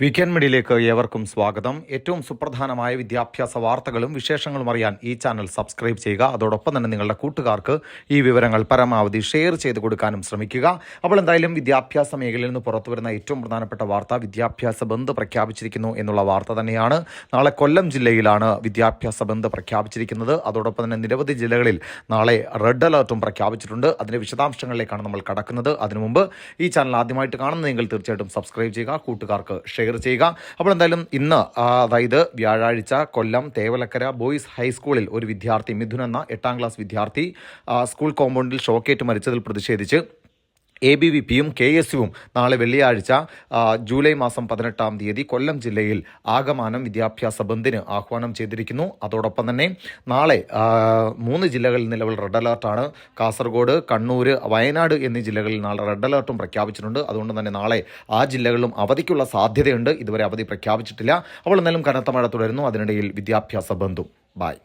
Weekend മിഡിലേക്ക് ഏവർക്കും സ്വാഗതം. ഏറ്റവും സുപ്രധാനമായ വിദ്യാഭ്യാസ വാർത്തകളും വിശേഷങ്ങളും അറിയാൻ ഈ ചാനൽ സബ്സ്ക്രൈബ് ചെയ്യുക. അതോടൊപ്പം തന്നെ നിങ്ങളുടെ കൂട്ടുകാർക്ക് ഈ വിവരങ്ങൾ പരമാവധി ഷെയർ ചെയ്ത് കൊടുക്കാനും ശ്രമിക്കുക. അപ്പോൾ എന്തായാലും വിദ്യാഭ്യാസ മേഖലയിൽ നിന്ന് പുറത്തു വരുന്ന ഏറ്റവും പ്രധാനപ്പെട്ട വാർത്ത വിദ്യാഭ്യാസ ബന്ദ് പ്രഖ്യാപിച്ചിരിക്കുന്നു എന്നുള്ള വാർത്ത തന്നെയാണ്. നാളെ കൊല്ലം ജില്ലയിലാണ് വിദ്യാഭ്യാസ ബന്ദ് പ്രഖ്യാപിച്ചിരിക്കുന്നത്. അതോടൊപ്പം തന്നെ നിരവധി ജില്ലകളിൽ നാളെ റെഡ് അലർട്ടും പ്രഖ്യാപിച്ചിട്ടുണ്ട്. അതിന്റെ വിശദാംശങ്ങളിലേക്കാണ് നമ്മൾ കടക്കുന്നത്. അതിനു മുമ്പ് ഈ ചാനൽ ആദ്യമായിട്ട് കാണുന്നതെങ്കിൽ തീർച്ചയായിട്ടും സബ്സ്ക്രൈബ് ചെയ്യുക. കൂട്ടുകാർക്ക് ഷെയർ ചെയ്യുക. അപ്പോൾ എന്തായാലും ഇന്ന് അതായത് വ്യാഴാഴ്ച കൊല്ലം തേവലക്കര ബോയ്സ് ഹൈസ്കൂളിൽ ഒരു വിദ്യാർത്ഥി മിഥുൻ എന്ന എട്ടാം ക്ലാസ് വിദ്യാർത്ഥി സ്കൂൾ കോമ്പൗണ്ടിൽ ഷോക്കേറ്റ് മരിച്ചതിൽ പ്രതിഷേധിച്ച് എ ബി വി പിയും കെ എസ് യുവും നാളെ വെള്ളിയാഴ്ച ജൂലൈ മാസം പതിനെട്ടാം തീയതി കൊല്ലം ജില്ലയിൽ ആകമാനം വിദ്യാഭ്യാസ ബന്ദിന് ആഹ്വാനം ചെയ്തിരിക്കുന്നു. അതോടൊപ്പം തന്നെ നാളെ മൂന്ന് ജില്ലകളിൽ നിലവിൽ റെഡ് അലർട്ടാണ് കാസർഗോഡ് കണ്ണൂർ വയനാട് എന്നീ ജില്ലകളിൽ നാളെ റെഡ് അലർട്ടും പ്രഖ്യാപിച്ചിട്ടുണ്ട്. അതുകൊണ്ട് തന്നെ നാളെ ആ ജില്ലകളിലും അവധിക്കുള്ള സാധ്യതയുണ്ട്. ഇതുവരെ അവധി പ്രഖ്യാപിച്ചിട്ടില്ല. അപ്പോൾ എന്നാലും കനത്ത മഴ തുടരുന്നു. അതിനിടയിൽ വിദ്യാഭ്യാസ ബന്ധു. ബായ്